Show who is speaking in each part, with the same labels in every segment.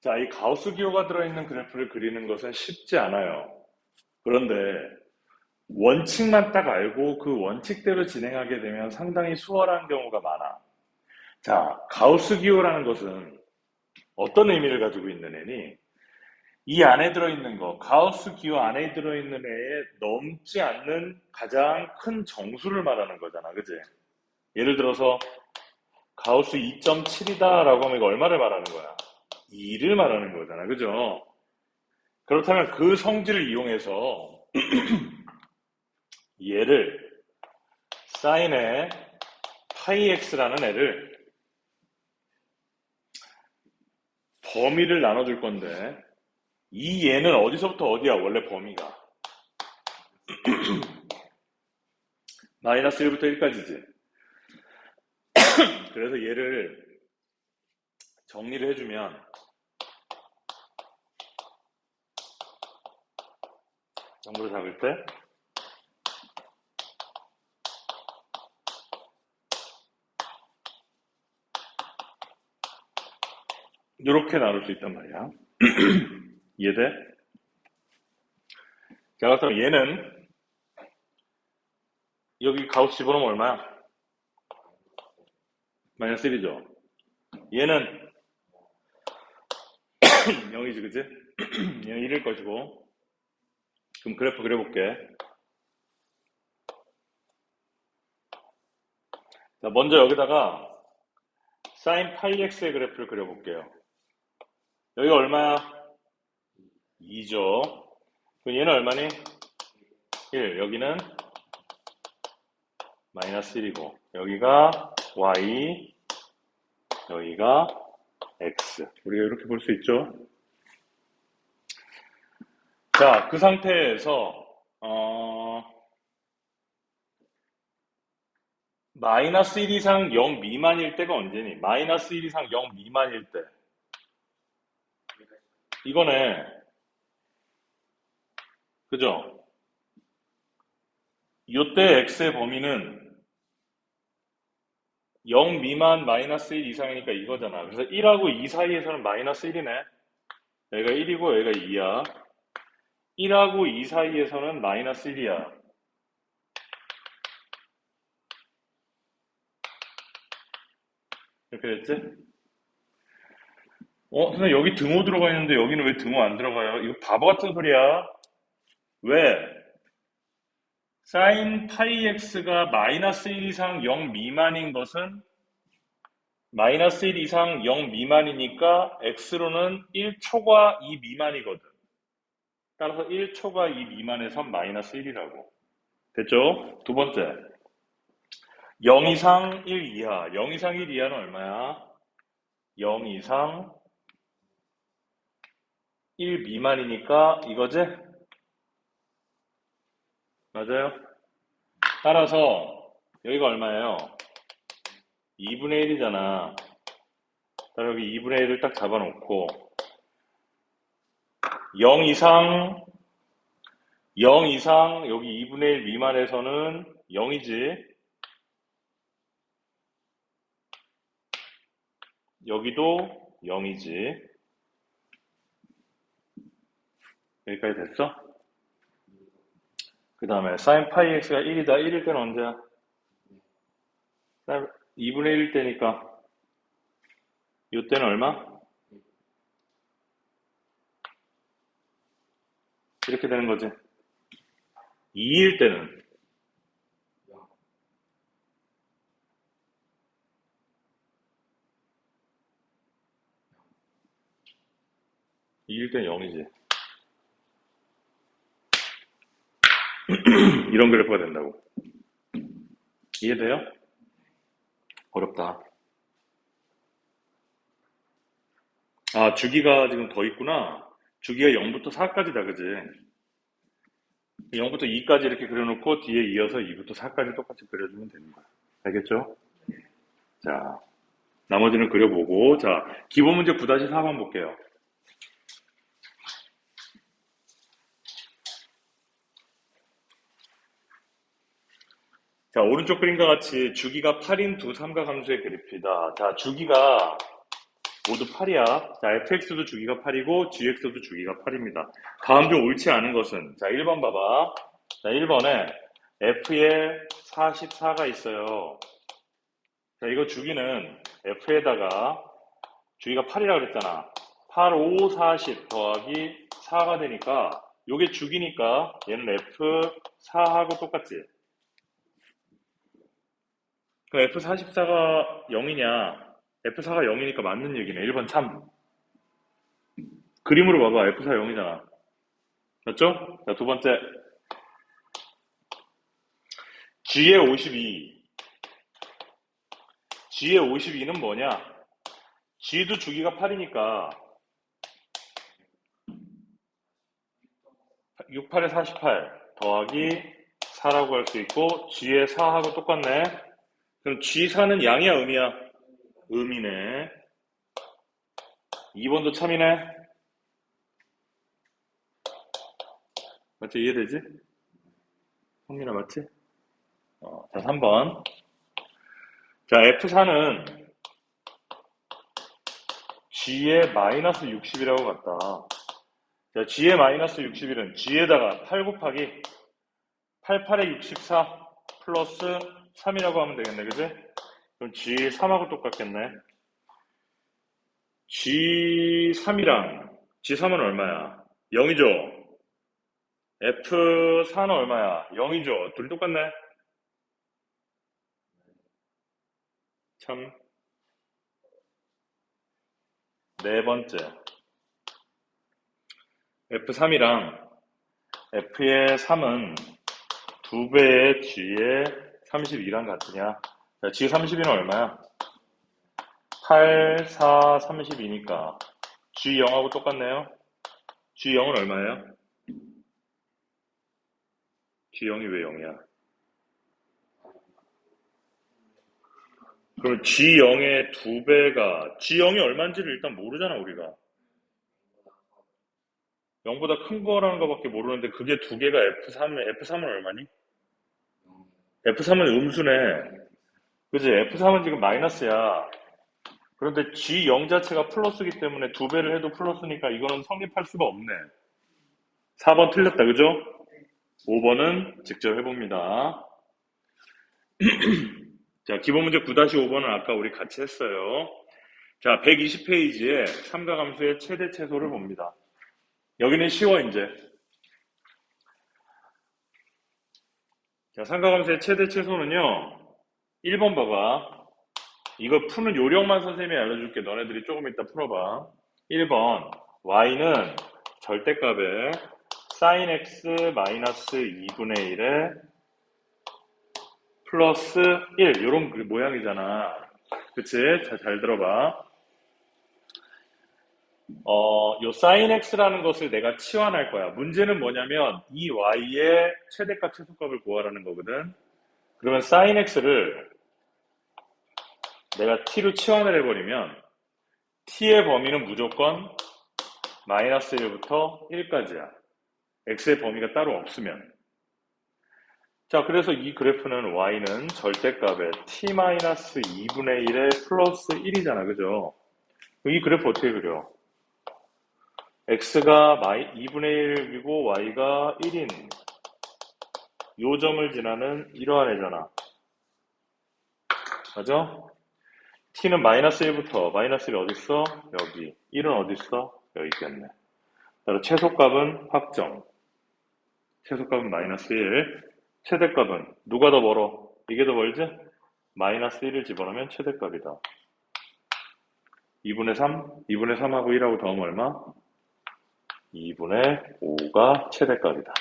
Speaker 1: 자, 이 가우스 기호가 들어있는 그래프를 그리는 것은 쉽지 않아요. 그런데 원칙만 딱 알고 그 원칙대로 진행하게 되면 상당히 수월한 경우가 많아. 자, 가우스 기호라는 것은 어떤 의미를 가지고 있는 애니? 이 안에 들어있는 거, 가우스 기호 안에 들어있는 애에 넘지 않는 가장 큰 정수를 말하는 거잖아. 그지? 예를 들어서 가우스 2.7이다라고 하면 이거 얼마를 말하는 거야? 2를 말하는 거잖아. 그죠? 그렇다면 그 성질을 이용해서 얘를 사인의 파이 x라는 애를 범위를 나눠줄 건데 이 얘는 어디서부터 어디야 원래 범위가 마이너스 1부터 1까지지 그래서 얘를 정리를 해주면 정보를 잡을 때 이렇게 나눌 수 있단 말이야. 이해돼? 자, 그렇다면 얘는 여기 가우스 집어넣으면 얼마야? 마이너스 1이죠. 얘는 0이지, 그지? 얘는 1일 것이고. 그럼 그래프 그려볼게. 자, 먼저 여기다가 사인 파이 x의 그래프를 그려볼게요. 여기가 얼마야? 2죠. 그럼 얘는 얼마니? 1. 여기는 마이너스 1이고 여기가 y 여기가 x 우리가 이렇게 볼 수 있죠 자 그 상태에서 어, 마이너스 1 이상 0 미만일 때가 언제니? 마이너스 1 이상 0 미만일 때 이거네 그죠? 이때 x의 범위는 0 미만 마이너스 1 이상이니까 이거잖아. 그래서 1하고 2 사이에서는 마이너스 1이네. 여기가 1이고 여기가 2야. 1하고 2 사이에서는 마이너스 1이야. 이렇게 됐지? 어, 선생님 여기 등호 들어가 있는데 여기는 왜 등호 안 들어가요? 이거 바보 같은 소리야. 왜? 사인 파이 x가 마이너스 1 이상 0 미만인 것은 마이너스 1 이상 0 미만이니까 x로는 1초과 2 미만이거든. 따라서 1초과 2 미만에서 마이너스 1이라고. 됐죠? 두 번째. 0 이상 1 이하. 0 이상 1 이하는 얼마야? 0 이상 1 미만이니까 이거지? 맞아요? 따라서 여기가 얼마예요? 2분의 1이잖아. 따라 여기 2분의 1을 딱 잡아놓고 0 이상 0 이상 여기 2분의 1 미만에서는 0이지. 여기도 0이지. 여기까지 됐어? 그 다음에 sin 파이 x가 1이다. 1일 때는 언제야? 2분의 1일 때니까 이때는 얼마? 이렇게 되는 거지. 2일 때는 2일 때는 0이지. 이런 그래프가 된다고. 이해돼요? 어렵다. 아, 주기가 지금 더 있구나. 주기가 0부터 4까지다, 그지? 0부터 2까지 이렇게 그려놓고 뒤에 이어서 2부터 4까지 똑같이 그려주면 되는 거야. 알겠죠? 자, 나머지는 그려보고, 자, 기본 문제 9-4번 볼게요. 자, 오른쪽 그림과 같이 주기가 8인 두 삼각함수의 그래프이다. 자, 주기가 모두 8이야. 자, fx도 주기가 8이고 gx도 주기가 8입니다. 다음 중 옳지 않은 것은 자, 1번 봐봐. 자, 1번에 f에 44가 있어요. 자, 이거 주기는 f에다가 주기가 8이라고 그랬잖아. 8, 5, 40 더하기 4가 되니까 요게 주기니까 얘는 f4하고 똑같지. 그럼 f44가 0이냐? F4가 0이니까 맞는 얘기네. 1번 참. 그림으로 봐봐. F4 0이잖아. 맞죠? 자, 두 번째. G의 52. G의 52는 뭐냐? G도 주기가 8이니까 6, 8에 48 더하기 4라고 할 수 있고 G의 4하고 똑같네. 그럼 G4는 양이야, 음이야? 음이네. 2번도 참이네. 맞지? 이해되지? 성민아 맞지? 어, 자, 3번. 자, F4는 G의 마이너스 60이라고 갔다. 자, G의 마이너스 61은 G에다가 8 곱하기 88에 64 플러스 3이라고 하면 되겠네, 그지? 그럼 G3하고 똑같겠네. G3이랑 G3은 얼마야? 0이죠? F4는 얼마야? 0이죠? 둘이 똑같네. 참. 네 번째. F3이랑 F의 3은 두 배의 G의 32랑 같으냐? 자, G 32는 얼마야? 8, 4, 32니까 G 0하고 똑같네요. G 0은 얼마예요? G 0이 왜 0이야? 그럼 G 0의 두 배가 G 0이 얼마인지를 일단 모르잖아 우리가. 0보다 큰 거라는 거밖에 모르는데 그게 두 개가 F3, F3은 얼마니? F3은 음수네. 그지? F3은 지금 마이너스야. 그런데 G0 자체가 플러스기 때문에 두 배를 해도 플러스니까 이거는 성립할 수가 없네. 4번 틀렸다. 그죠? 5번은 직접 해봅니다. 자, 기본 문제 9-5번은 아까 우리 같이 했어요. 자, 120페이지에 삼가함수의 최대 최소를 봅니다. 여기는 쉬워, 이제. 자, 삼가함수의 최대 최소는요, 1번 봐봐. 이거 푸는 요령만 선생님이 알려줄게. 너네들이 조금 이따 풀어봐. 1번, y는 절대값에 sin x 마이너스 2분의 1에 플러스 1 요런 그 모양이잖아. 그치? 자, 잘 들어봐. 어, 요 sin x라는 것을 내가 치환할 거야. 문제는 뭐냐면 이 y의 최대값 최소값을 구하라는 거거든. 그러면 sin x를 내가 t로 치환을 해버리면 t의 범위는 무조건 마이너스 1부터 1까지야. x의 범위가 따로 없으면. 자, 그래서 이 그래프는 y는 절대값에 t-2분의 1에 플러스 1이잖아. 그죠? 이 그래프 어떻게 그려? x가 2분의 1이고 y가 1인 요 점을 지나는 이러한 애잖아. 맞아? t는 마이너스 1부터 마이너스 1 어딨어? 여기. 1은 어딨어? 여기 있겠네. 따로 최소값은 확정. 최소값은 마이너스 1. 최대값은 누가 더 멀어? 이게 더 멀지? 마이너스 1을 집어넣으면 최대값이다. 2분의 3? 2분의 3하고 1하고 더하면 얼마? 2분의 5가 최대값이다.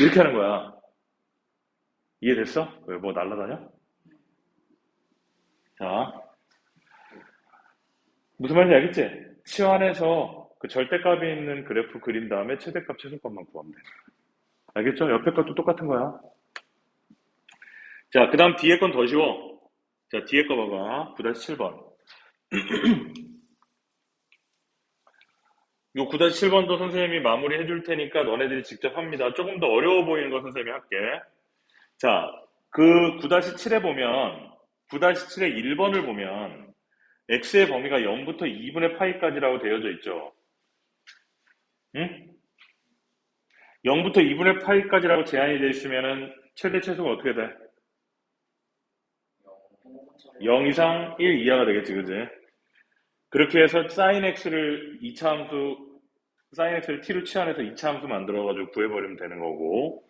Speaker 1: 이렇게 하는 거야. 이해됐어? 왜 뭐 날라다녀? 자, 무슨 말인지 알겠지? 치환해서 그 절대값이 있는 그래프 그린 다음에 최대값, 최소값만 구하면 돼. 알겠죠? 옆에 것도 똑같은 거야. 자, 그 다음 뒤에 건 더 쉬워. 자, 뒤에 거 봐봐. 9-7번. 요 9-7번도 선생님이 마무리 해줄 테니까 너네들이 직접 합니다. 조금 더 어려워 보이는 거 선생님이 할게. 자, 그 9-7에 보면 9-7의 1번을 보면 x의 범위가 0부터 2분의 파이까지라고 되어져 있죠. 응? 0부터 2분의 파이까지라고 제한이 되어 있으면은 최대 최소가 어떻게 돼? 0 이상 1 이하가 되겠지, 그지? 그렇게 해서 sin x를 2차 함수, sin x를 t로 치환해서 2차 함수 만들어가지고 구해버리면 되는 거고,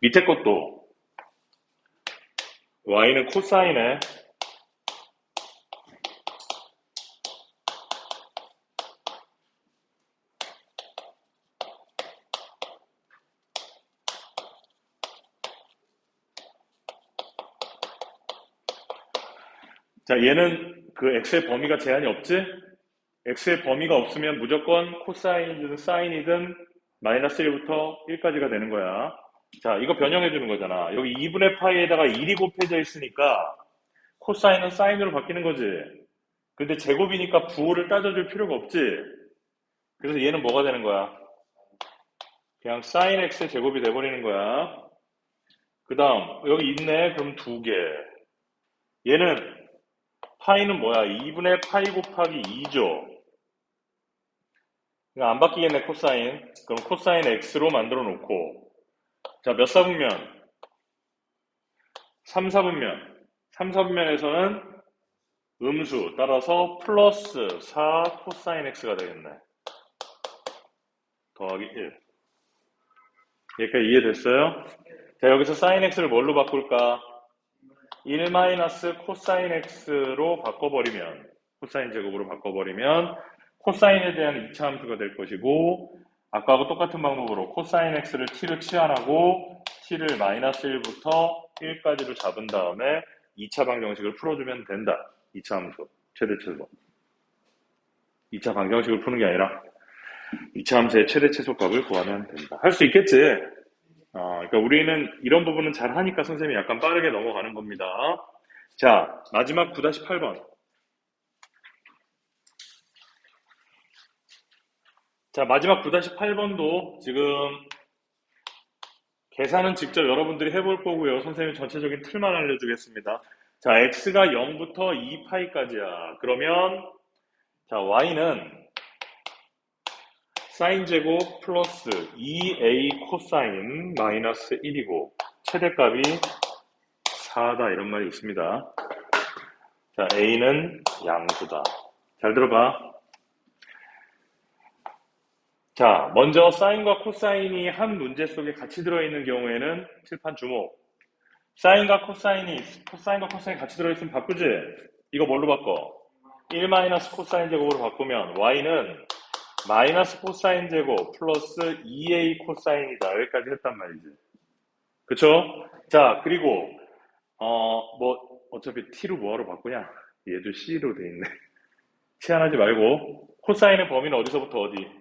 Speaker 1: 밑에 것도 y는 코사인에 자, 얘는 그 x의 범위가 제한이 없지? X의 범위가 없으면 무조건 코사인이든 사인이든 마이너스 1부터 1까지가 되는 거야. 자, 이거 변형해 주는 거잖아. 여기 2분의 파이에다가 1이 곱해져 있으니까 코사인은 사인으로 바뀌는 거지. 근데 제곱이니까 부호를 따져줄 필요가 없지. 그래서 얘는 뭐가 되는 거야? 그냥 사인 x의 제곱이 돼버리는 거야. 그 다음 여기 있네. 그럼 두 개. 얘는 파이는 뭐야? 2분의 파이 곱하기 2죠. 안 바뀌겠네, 코사인. 그럼 코사인 x로 만들어 놓고. 자, 몇 사분면? 3, 4분면. 3, 4분면에서는 음수, 따라서 플러스 4 코사인 x가 되겠네. 더하기 1. 여기까지 이해됐어요? 자, 여기서 사인 x를 뭘로 바꿀까? 1 마이너스 코사인 x로 바꿔버리면 코사인 제곱으로 바꿔버리면 코사인에 대한 2차 함수가 될 것이고 아까하고 똑같은 방법으로 코사인 x를 t로 치환하고 t를 마이너스 1부터 1까지로 잡은 다음에 2차 방정식을 풀어주면 된다. 2차 함수, 최대 최소. 2차 방정식을 푸는 게 아니라 2차 함수의 최대 최소값을 구하면 된다. 할 수 있겠지? 어, 그러니까 우리는 이런 부분은 잘 하니까 선생님이 약간 빠르게 넘어가는 겁니다. 자, 마지막 9-8번. 자, 마지막 9-8번도 지금 계산은 직접 여러분들이 해볼 거고요. 선생님 전체적인 틀만 알려주겠습니다. 자, x가 0부터 2파이까지야. 그러면 자, y는 사인 제곱 플러스 2a 코사인 마이너스 1이고 최대값이 4다 이런 말이 있습니다. 자, a는 양수다. 잘 들어봐. 자, 먼저 사인과 코사인이 한 문제 속에 같이 들어있는 경우에는 칠판 주목. 사인과 코사인이, 코사인과 코사인이 같이 들어있으면 바꾸지? 이거 뭘로 바꿔? 1 마이너스 코사인 제곱으로 바꾸면 y는 마이너스 코사인 제곱 플러스 2a 코사인이다. 여기까지 했단 말이지. 그쵸? 자, 그리고, 어, 뭐, 어차피 t로 뭐하러 바꾸냐? 얘도 c로 돼 있네. 치환하지 말고, 코사인의 범위는 어디서부터 어디?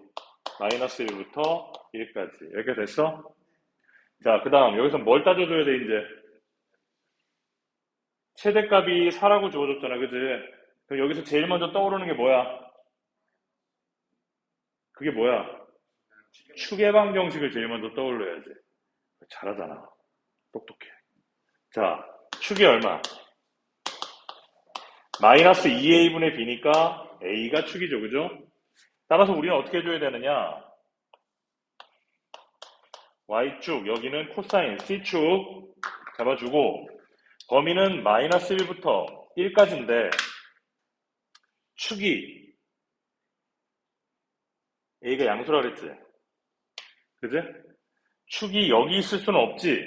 Speaker 1: 마이너스 1부터 1까지. 이렇게 됐어? 자, 그 다음, 여기서 뭘 따져줘야 돼, 이제? 최대값이 4라고 주어졌잖아, 그지? 그럼 여기서 제일 먼저 떠오르는 게 뭐야? 그게 뭐야? 축의 방정식을 제일 먼저 떠올려야지. 잘하잖아. 똑똑해. 자, 축이 얼마? 마이너스 2a분의 b니까 a가 축이죠. 그죠? 따라서 우리는 어떻게 해줘야 되느냐? y축, 여기는 코사인 c축 잡아주고 범위는 마이너스 1부터 1까지인데 축이 A가 양수라 그랬지? 그지? 축이 여기 있을 수는 없지.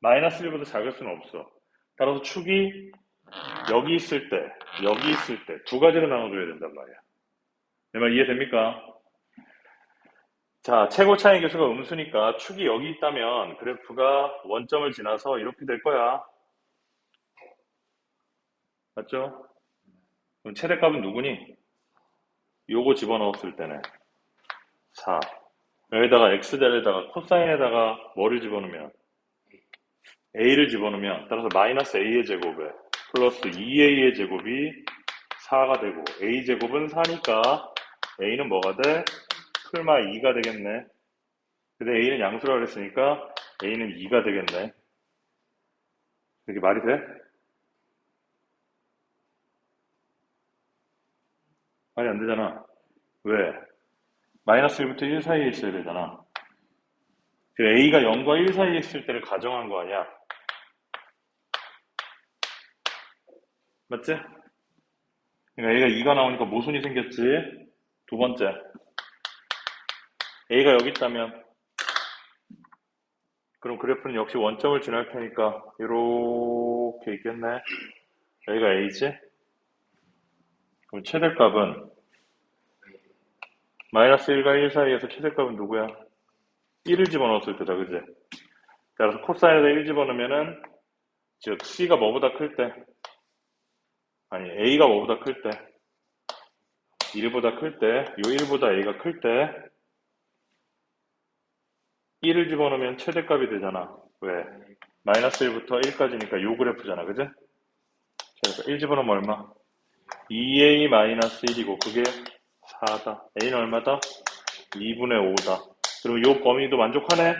Speaker 1: 마이너스 1보다 작을 수는 없어. 따라서 축이 여기 있을 때, 여기 있을 때 두 가지로 나눠줘야 된단 말이야. 내 말 이해됩니까? 자, 최고 차이 계수가 음수니까 축이 여기 있다면 그래프가 원점을 지나서 이렇게 될 거야. 맞죠? 그럼 최대값은 누구니? 요거 집어넣었을 때는 4. 여기다가 x자리에다가 코사인에다가 뭐를 집어넣으면 a를 집어넣으면 따라서 마이너스 a의 제곱에 플러스 2a의 제곱이 4가 되고 a 제곱은 4니까 a는 뭐가 돼? 풀마 2가 되겠네. 근데 a는 양수라고 그랬으니까 a는 2가 되겠네. 이게 말이 돼? 말이 안 되잖아. 왜? 마이너스 1부터 1 사이에 있어야 되잖아. 그 A가 0과 1 사이에 있을 때를 가정한 거 아니야? 맞지? 그러니까 A가 2가 나오니까 모순이 생겼지. 두 번째. A가 여기 있다면 그럼 그래프는 역시 원점을 지날 테니까 이렇게 있겠네. 여기가 A지? 그럼 최대값은 마이너스 1과 1 사이에서 최대값은 누구야? 1을 집어넣었을 때다, 그지? 따라서 코사인에다 1 집어넣으면은 즉 C가 뭐보다 클 때, 아니 A가 뭐보다 클 때, 1보다 클 때, 요 1보다 A가 클 때, 1을 집어넣으면 최대값이 되잖아. 왜? 마이너스 1부터 1까지니까 요 그래프잖아, 그지? 그래서 1 집어넣으면 얼마? 2A 마이너스 1이고 그게 4다. A는 얼마다? 2분의 5다. 그리고 요 범위도 만족하네?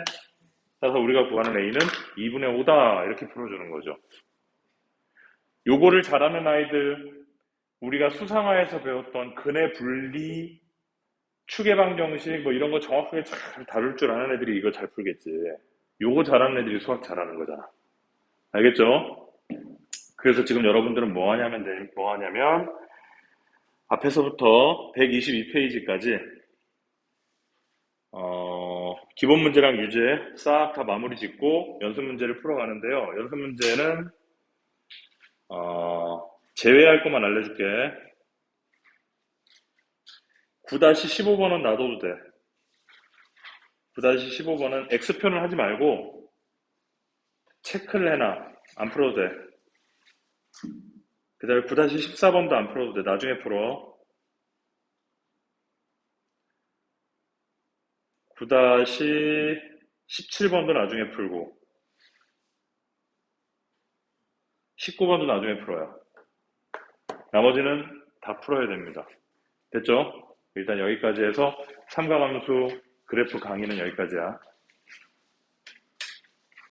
Speaker 1: 따라서 우리가 구하는 A는 2분의 5다. 이렇게 풀어주는 거죠. 요거를 잘하는 아이들, 우리가 수상화에서 배웠던 근의 분리, 추계방 정식, 뭐 이런 거 정확하게 잘 다룰 줄 아는 애들이 이거 잘 풀겠지. 요거 잘하는 애들이 수학 잘하는 거잖아. 알겠죠? 그래서 지금 여러분들은 뭐 하냐면, 돼- 뭐 하냐면, 앞에서부터 122페이지까지, 어, 기본 문제랑 유제 싹 다 마무리 짓고 연습 문제를 풀어가는데요. 연습 문제는, 어, 제외할 것만 알려줄게. 9-15번은 놔둬도 돼. 9-15번은 X표는 하지 말고, 체크를 해놔. 안 풀어도 돼. 그 다음에 9-14번도 안 풀어도 돼. 나중에 풀어. 9-17번도 나중에 풀고. 19번도 나중에 풀어요. 나머지는 다 풀어야 됩니다. 됐죠? 일단 여기까지 해서 삼가함수 그래프 강의는 여기까지야.